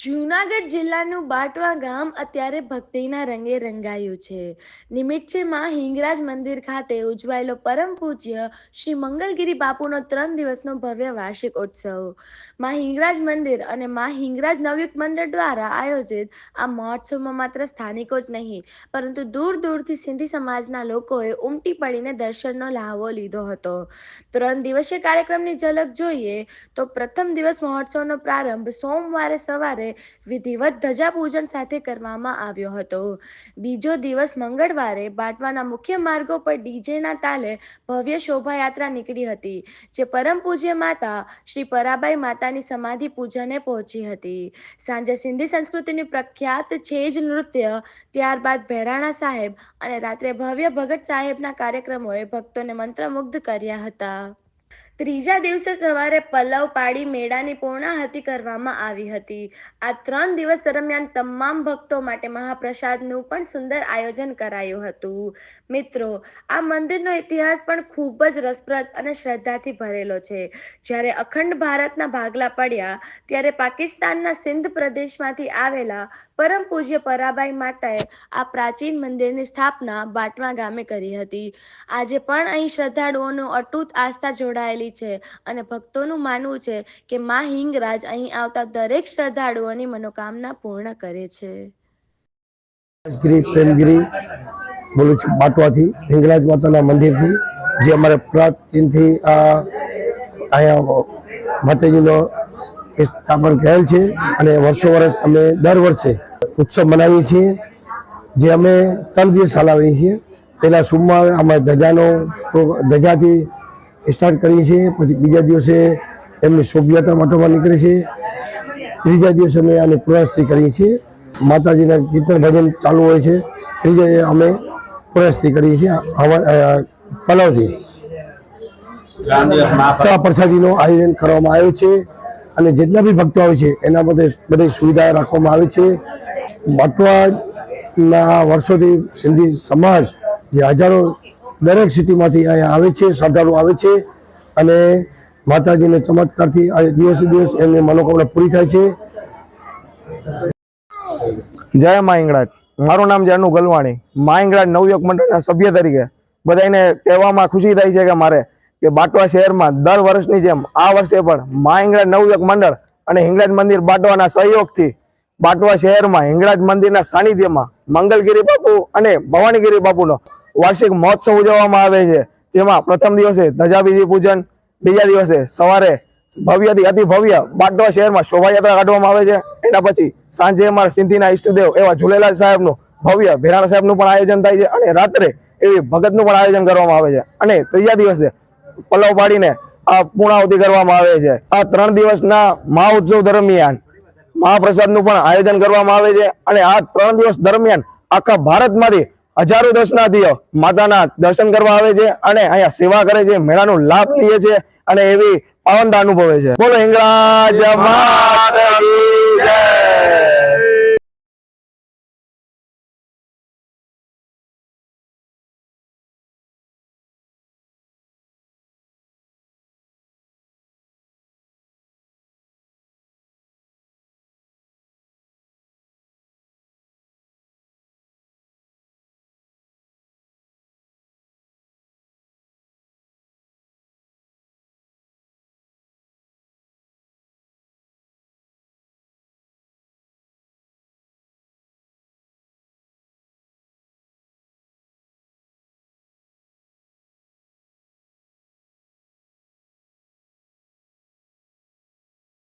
જૂનાગઢ જિલ્લાનું બાટવા ગામ અત્યારે ભક્તિના રંગે રંગાયું છે. નિમિત્તે માં હિંગરાજ મંદિર ખાતે ઉજવાયેલો પરમ પૂજ્ય શ્રી મંગલગિરી બાપુનો ત્રણ દિવસનો ભવ્ય વાર્ષિક ઉત્સવ. માં હિંગરાજ મંદિર અને માં હિંગરાજ નવયુગ મંડળ દ્વારા આયોજિત આ મહોત્સવમાં માત્ર સ્થાનિકો જ નહીં, પરંતુ દૂર દૂરથી સિંધી સમાજના લોકોએ ઉમટી પડીને દર્શનનો લહાવો લીધો હતો. ત્રણ દિવસીય કાર્યક્રમની ઝલક જોઈએ તો પ્રથમ દિવસ મહોત્સવનો પ્રારંભ સોમવારે સવારે વિધિવત ધજા પૂજન સાથે કરવામાં આવ્યો હતો. બીજો દિવસ મંગળવારે બાટવાના મુખ્ય માર્ગો પર ડીજેના તાલે ભવ્ય શોભાયાત્રા નીકળી હતી, જે પરમ પૂજ્ય માતા શ્રી પરાબાઈ માતાની સમાધિ પૂજને પહોંચી હતી. સાંજે સિંધી સંસ્કૃતિની પ્રખ્યાત છેજ નૃત્ય, ત્યારબાદ ભેરાણા સાહેબ અને રાત્રે ભવ્ય ભગત સાહેબના કાર્યક્રમોએ ભક્તોને મંત્રમુગ્ધ કર્યા હતા. ત્રીજા દિવસે સવારે પલ્લવ પાડી મેળાની પૂર્ણાહતિ કરવામાં આવી હતી. આ ત્રણ દિવસ દરમિયાન તમામ ભક્તો માટે મહાપ્રસાદનું પણ સુંદર આયોજન કરાયું હતું. મિત્રો, આ મંદિરનો ઇતિહાસ પણ ખૂબ જ રસપ્રદ અને શ્રદ્ધાથી ભરેલો છે. જ્યારે અખંડ ભારતના ભાગલા પડ્યા, ત્યારે પાકિસ્તાનના સિંધ પ્રદેશમાંથી આવેલા પરમ પૂજ્ય પરાબાઈ માતાએ આ પ્રાચીન મંદિરની સ્થાપના બાટવા ગામે કરી હતી. આજે પણ અહીં શ્રદ્ધાળુઓનું અટૂટ આસ્થા જોડાયેલી છે. અને ભક્તોનું માનવું છે કે માં હિંગરાજ અહીં આવતા દરેક શ્રદ્ધાળુઓની મનોકામના પૂર્ણ કરે છે. બોલું છું, બાટવાથી, હિંગરાજ માતાના મંદિરથી, જે અમારે પ્રાચીનથી આ અહીંયા માતાજીનો સ્થાપન કરેલ છે અને વર્ષો વર્ષ અમે દર વર્ષે ઉત્સવ મનાવીએ છીએ. જે અમે ત્રણ દિવસ ચલાવીએ છીએ. પહેલાં સોમવારે અમે ધજાનો ધજાથી સ્ટાર્ટ કરીએ છીએ, પછી બીજા દિવસે એમની શોભાયાત્રા વાટવામાં નીકળે છે. ત્રીજા દિવસે અમે આની પુરાસ્તી કરીએ છીએ. માતાજીના કીર્તન ભજન ચાલુ હોય છે. ત્રીજા અમે પુરાસ્તી કરીએ છીએ પલાવથી. તો પ્રસાદીનું આયોજન કરવામાં આવ્યું છે અને જેટલા બી ભક્તો આવે છે, એના બધે, બધી સુવિધા રાખવામાં આવી છે. બાટવાના વર્ષોથી સિંધી સમાજ જે હજારો દરેક સિટીમાંથી અહીંયા આવે છે, શ્રદ્ધાળુ આવે છે અને માતાજીને ચમત્કારથી આ દિવસે દિવસ એમની મનોકામના પૂરી થાય છે. જય મા મારું નામ અનુ ગલવાણી. મા નવયુગ મંડળના સભ્ય તરીકે બધાને કહેવામાં ખુશી થાય છે કે મારે કે બાટવા શહેરમાં દર વર્ષની જેમ આ વર્ષે પણ મા નવયુગ મંડળ અને હિંગળાજ મંદિર બાટવાના સહયોગથી બાટવા શહેરમાં હિંગળાજ મંદિરના સાનિધ્યમાં મંગલગીરી બાપુ અને ભવાનીગીરી બાપુનો વાર્ષિક મહોત્સવ ઉજવવામાં આવે છે. જેમાં પ્રથમ દિવસે ધજાબીજી પૂજન, બીજા દિવસે સવારે ભવ્યથી અતિ ભવ્ય બાટવા શહેરમાં શોભાયાત્રા કાઢવામાં આવે છે. એના પછી સાંજે અમારા સિંધીના ઈષ્ટદેવ એવા ઝૂલેલાલ સાહેબનું ભવ્ય ભેરાણા સાહેબનું પણ આયોજન થાય છે અને રાત્રે એવી ભગતનું પણ આયોજન કરવામાં આવે છે. અને ત્રીજા દિવસે પલ્લવ પાડીને આ પૂર્ણાવતિ કરવામાં આવે છે. આ ત્રણ દિવસના મહા ઉત્સવ દરમિયાન મહાપ્રસાદનું પણ આયોજન કરવામાં આવે છે. અને આ ત્રણ દિવસ દરમિયાન આખા ભારતમાંથી હજારો દર્શનાર્થીઓ માતાના દર્શન કરવા આવે છે અને અહીંયા સેવા કરે છે, મેળાનો લાભ લે છે અને એવી પાવનતા અનુભવે છે. બોલો હિંગળાજ માતા